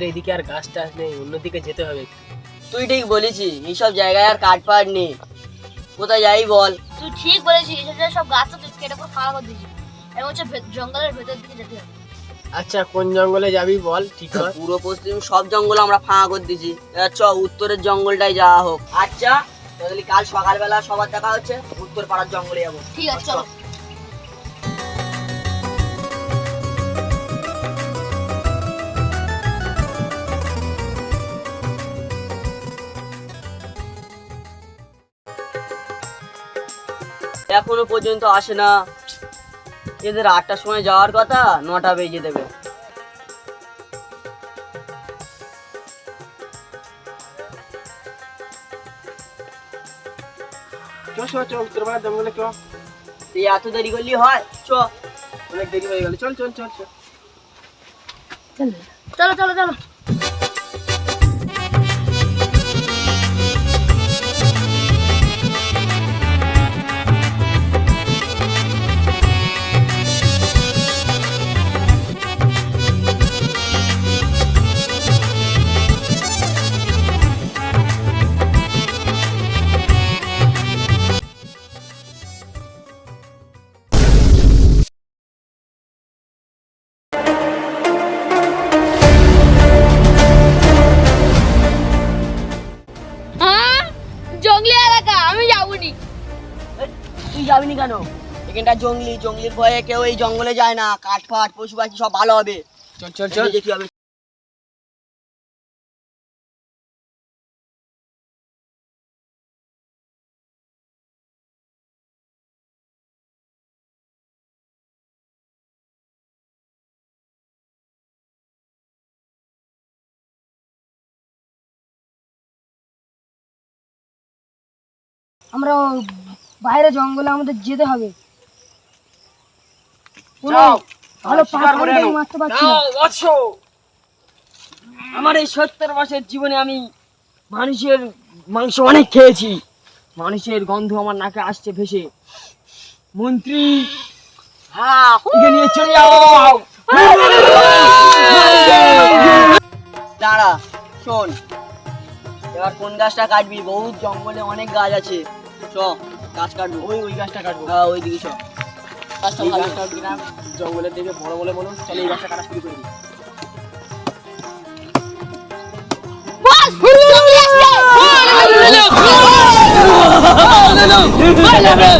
আমাদের এদিকে আর গাছ টাছ নেই অন্যদিকে যেতে হবে। তুই ঠিক বলেছিস এইসব জায়গায় আর কাঠ ফাট নেই। কোথায় যাই বল? তুই ঠিক বলেছিস এসব জায়গায় সব গাছ তো কেটে পুরো ফাঁকা করে দিয়েছিস। এবং হচ্ছে জঙ্গলের ভেতর দিকে যেতে হবে। আচ্ছা কোন জঙ্গলে যাবি বল? ঠিক কর। পুরো পশ্চিম সব জঙ্গল আমরা ফাঁকা করে দিয়েছি। এবার চ উত্তরের জঙ্গলটাই যাওয়া হোক। আচ্ছা তাহলে কাল সকালবেলা সবার দেখা হচ্ছে উত্তর পাড়ার জঙ্গলে যাব। ঠিক আছে চলো। এখনও পর্যন্ত আসে না। এদের আটটার সময় যাওয়ার কথা নটা বেজে দেবে। তুই এত দেরি করলি হয় চ। অনেক দেরি হয়ে গেল। চল চল চল চল। চলো চলো চলো। তুই যাবি নি কেন? এখানটা জঙ্গলি জঙ্গলির ভয়ে কেউ এই জঙ্গলে যায় না। কাঠ ফাট পশু পাখি সব ভালো হবে। চল চল চল। দেখি হবে আমরা বাইরে জঙ্গলে আমাদের যেতে হবে। ভালো। মারতে পারছি। আমার এই সত্তর বছরের জীবনে আমি মানুষের মাংস অনেক খেয়েছি। মানুষের গন্ধ আমার নাকে আসছে ভেসে। মন্ত্রী হ্যাঁ নিয়ে চলে যাও। দাঁড়া শোন। এবার কোন গাছটা কাটবি? বহুত জঙ্গলে অনেক গাছ আছে। চ। গাছ কাটবো ওই ওই গাছটা কাটবো হ্যাঁ ওই দিকে চ গাছটা ভালো গাছটা কিনা জঙ্গলের দিকে বড় বলে বলুন চল এই গাছটা কাটা শুরু করে দিই আমাকে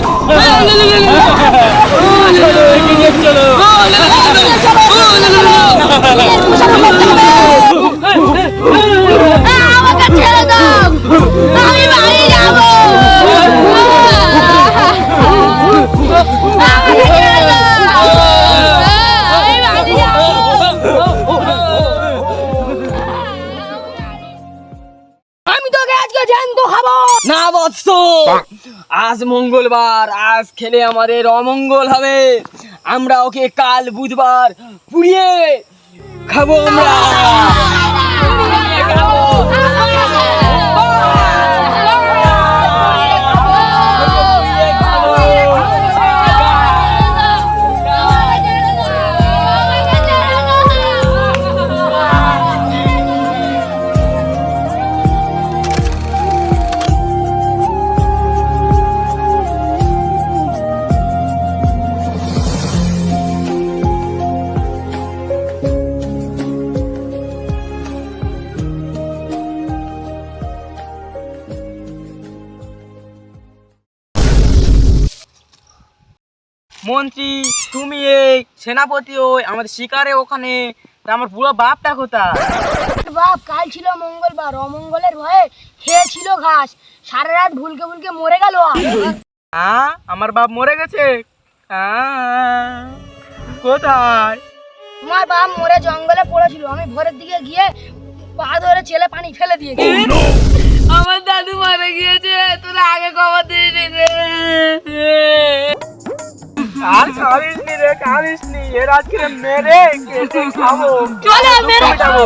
আজ খেলে আমাদের অমঙ্গল হবে। আমরা ওকে কাল বুধবার পুড়িয়ে খাব আমরা। মন্ত্রী তুমি এই সেনাপতি ওই আমাদের শিকারে ওখানে তা আমার পুরো বাপটা কোথায়? বাপ কাল ছিল মঙ্গলবার অমঙ্গলের ভয়ে খেয়েছিল ঘাস। সারা রাত ভুলকে ভুলকে মরে গেল হ্যাঁ আমার বাপ মরে গেছে? কোথায়? তোমার বাপ মরে জঙ্গলে পড়েছিল আমি ভোরের দিকে গিয়ে পা ধরে ছেলে পানি ফেলে দিয়েছি। আমার দাদু মারা গিয়েছে। আর খাবিস নি রে খাবিস নি এর আজকে মেরে কেটে খাবো চলো মেরে খাবো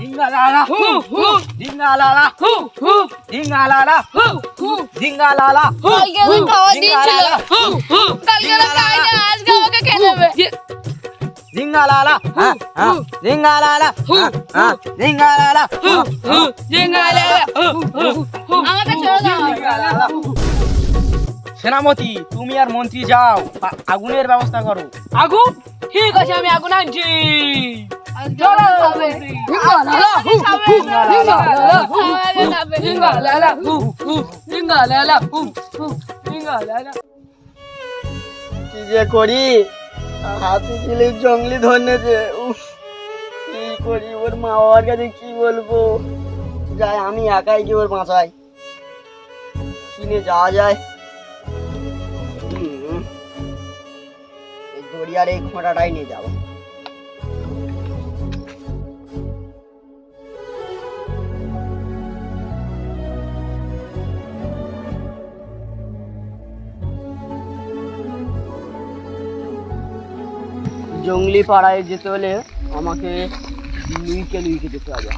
Dingalala hu hu Dingalala hu hu Dingalala hu hu Dingalala hu hu Dingalala hu hu Dingalala आज गाँव के खेले में Dingalala ha ha Dingalala hu ha Dingalala hu hu Dingalala hu hu আমাকে ছেড়ে দাও সেনাপতি তুমি আর মন্ত্রী যাও। আগুনের ব্যবস্থা করো। আগুন? ঠিক আছে আমি আগুন আনছি। কি যে করি? হাতি জঙ্গলি ধরেছে উফ কি করি? ওর মা বাবার কাছে কি বলব? যাই আমি একাই কি ওর বাঁচাই। কিনে যাওয়া যায়। দড়িয়ার এই খোঁটাটাই নিয়ে যাব। জঙ্গলি পাড়ায় যেতে হলে আমাকে লুইকে লুইকে যেতে হবে।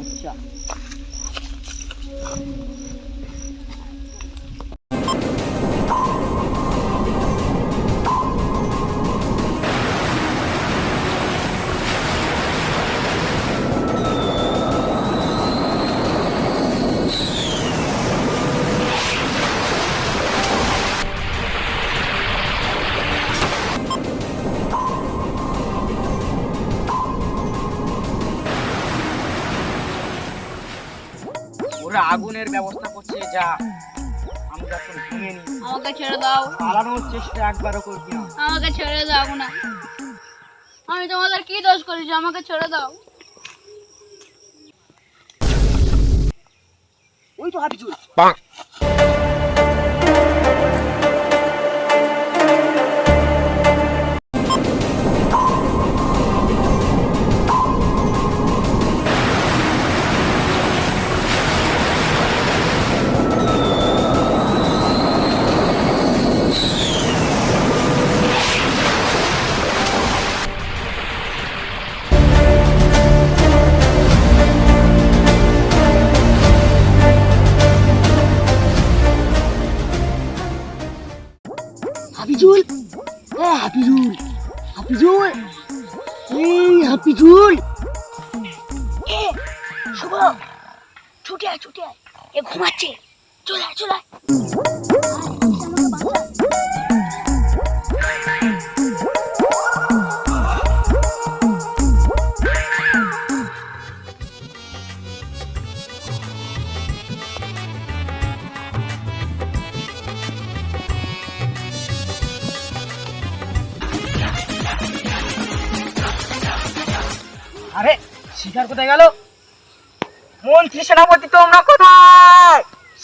আচ্ছা। ওরা আগুনের ব্যবস্থা করছে যা আমরা তো ভেঙে নি আমাকে ছেড়ে দাও। পালানোর চেষ্টা একবারও করবি না। আমাকে ছেড়ে দাও না। আমি তোমাদের কি দোষ করেছি আমাকে ছেড়ে দাও। ওই তো হাবিজুল এ ঘুমাচ্ছে। চলে চলে আরে শিকার কোথায় গেল? মন্ত্রী কোথায়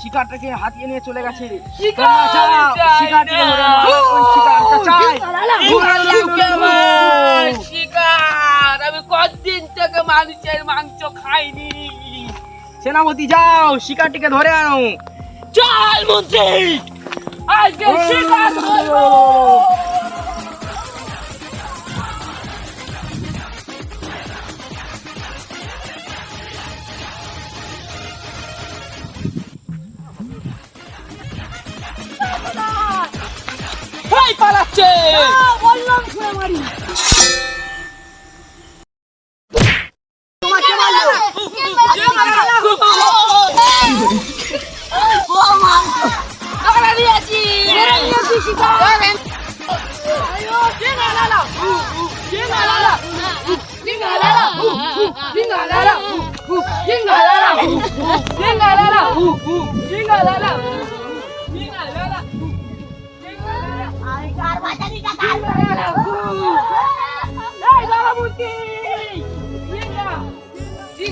শিকারটাকে হাতিয়ে নিয়ে চলে গেছে। শিকার আমি কতদিন থেকে মানুষের মাংস খাইনি। সেনাপতি যাও শিকারটিকে ধরে আনো। চল মন্ত্রী। আজকে শিকার ধরবো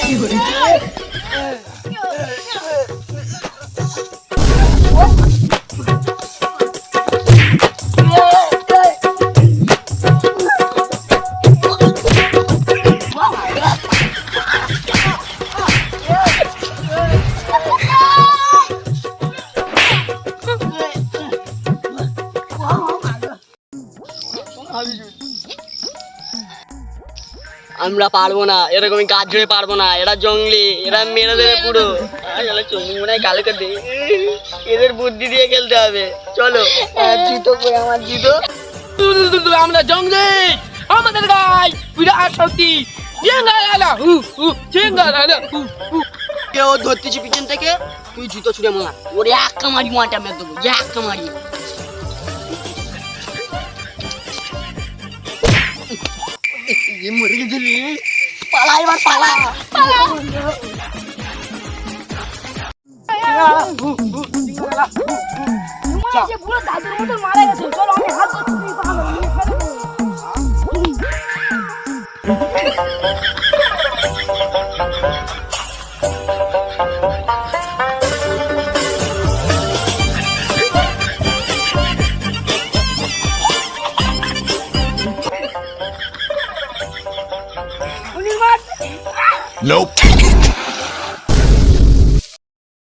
কি আমরা পারব না এরকমই গাছ ঝরে পারব না এরা জঙ্গলি এরা মেরে দেবে পুরো। মনে হয় কাটে এদের বুদ্ধি দিয়ে খেলতে হবে। চলো জিতো করে আমার জিতো। আমরা জঙ্গলে। আমাদের গাই বিরাট শক্তি কেউ ধরতেছি পিছন থেকে তুই জুতো ছুড়ে মার। ওরে এক কামারি মাটা মেরে দেবো এক কামারি। এ মরে গেছে রে পালা এবার পালা দাদুর মতো মারা গেছে চলো আমি হাত ধরছি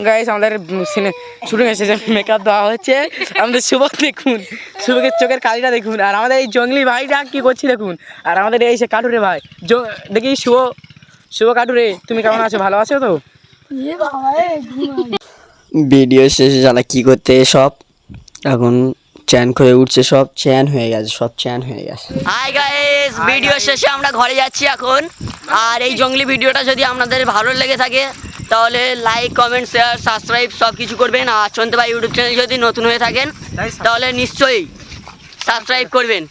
গাইস আমাদের সিনে শুরু হয়েছে যে মেকআপ দেওয়া হচ্ছে আমাদের শুভ দেখুন শুভকে চোখের কালিটা দেখুন আর আমাদের এই জঙ্গলি ভাইটা কি করছি দেখুন আর আমাদের এই সে কাটুরে ভাই। দেখি শুভ শুভ কাটুরে তুমি কেমন আছো? ভালো আছো তো? এ বাবা এ ঘুমাই। ভিডিও শেষে জানা কি করতে সব? এখন চ্যান করে উঠছে সব চ্যান হয়ে গেছে সব চ্যান হয়ে গেছে। হাই গাইস ভিডিও শেষে আমরা ঘরে যাচ্ছি এখন। আর এই জঙ্গলি ভিডিওটা যদি আপনাদের ভালো লেগে থাকে তাহলে লাইক কমেন্ট শেয়ার সাবস্ক্রাইব সব কিছু করবেন। আর চন্দ্রবাই ইউটিউব চ্যানেল যদি নতুন হয়ে থাকেন তাহলে নিশ্চয়ই সাবস্ক্রাইব করবেন।